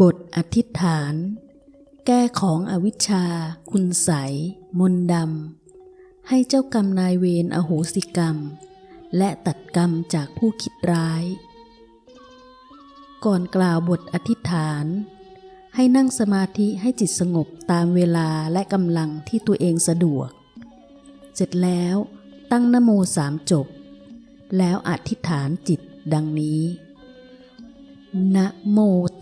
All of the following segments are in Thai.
บทอธิษฐาน แก้ของอวิชชา คุณใสมนดำ ให้เจ้ากรรมนายเวรอโหสิกรรม และตัดกรรมจากผู้คิดร้าย ก่อนกล่าวบทอธิษฐาน ให้นั่งสมาธิให้จิตสงบตามเวลาและกำลังที่ตัวเองสะดวก เสร็จแล้วตั้งนโมสามจบ แล้วอธิษฐานจิตดังนี้นะโม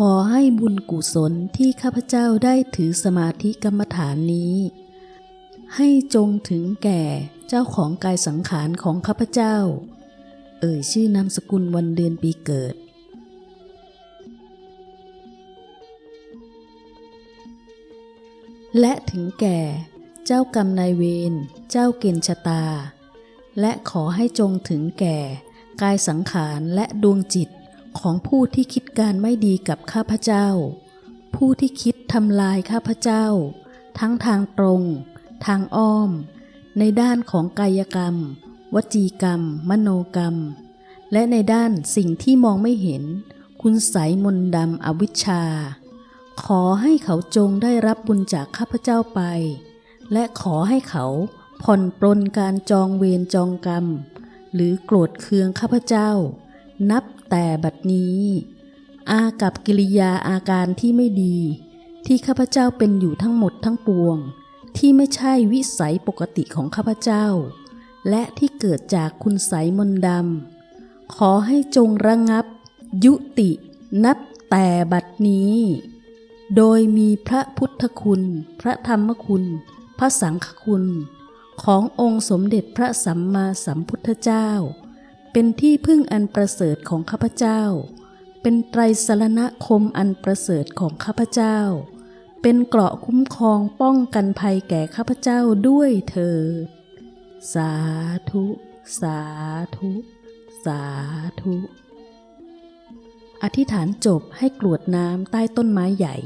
ขอให้บุญกุศลที่ข้าพเจ้าได้ถือสมาธิกรรมฐานนี้ ให้จงถึงแก่เจ้าของกายสังขารของข้าพเจ้า เอ่ยชื่อนามสกุลวันเดือนปีเกิด และถึงแก่เจ้ากรรมนายเวรเจ้าเกณฑ์ชะตา และขอให้จงถึงแก่กายสังขารและดวงจิต ของผู้ที่คิดการไม่ดีกับข้าพเจ้า ผู้ที่คิดทำลายข้าพเจ้า ทั้งทางตรง ทางอ้อม ในด้านของกายกรรม วจีกรรม มโนกรรม และในด้านสิ่งที่มองไม่เห็น คุณใสยมนดำอวิชชา ขอให้เขาจงได้รับบุญจากข้าพเจ้าไป และขอให้เขาผ่อนปลนการจองเวรจองกรรม หรือโกรธเคืองข้าพเจ้า นับแต่บัดนี้ อากับกิริยาอาการที่ไม่ดี ที่ข้าพเจ้าเป็นอยู่ทั้งหมดทั้งปวง ที่ไม่ใช่วิสัยปกติของข้าพเจ้า และที่เกิดจากคุณไสยมนดำขอให้จงระงับ ยุตินับแต่บัดนี้ โดยมีพระพุทธคุณ พระธรรมคุณ พระสังฆคุณ ขององค์สมเด็จพระสัมมาสัมพุทธเจ้า เป็นที่พึ่งอันประเสริฐของข้าพเจ้า เป็นไตรสรณคมอันประเสริฐของข้าพเจ้า เป็นเกราะคุ้มครองป้องกันภัยแก่ข้าพเจ้าด้วยเถิดสาธุ สาธุ สาธุ อธิษฐานจบให้กรวดน้ำใต้ต้นไม้ใหญ่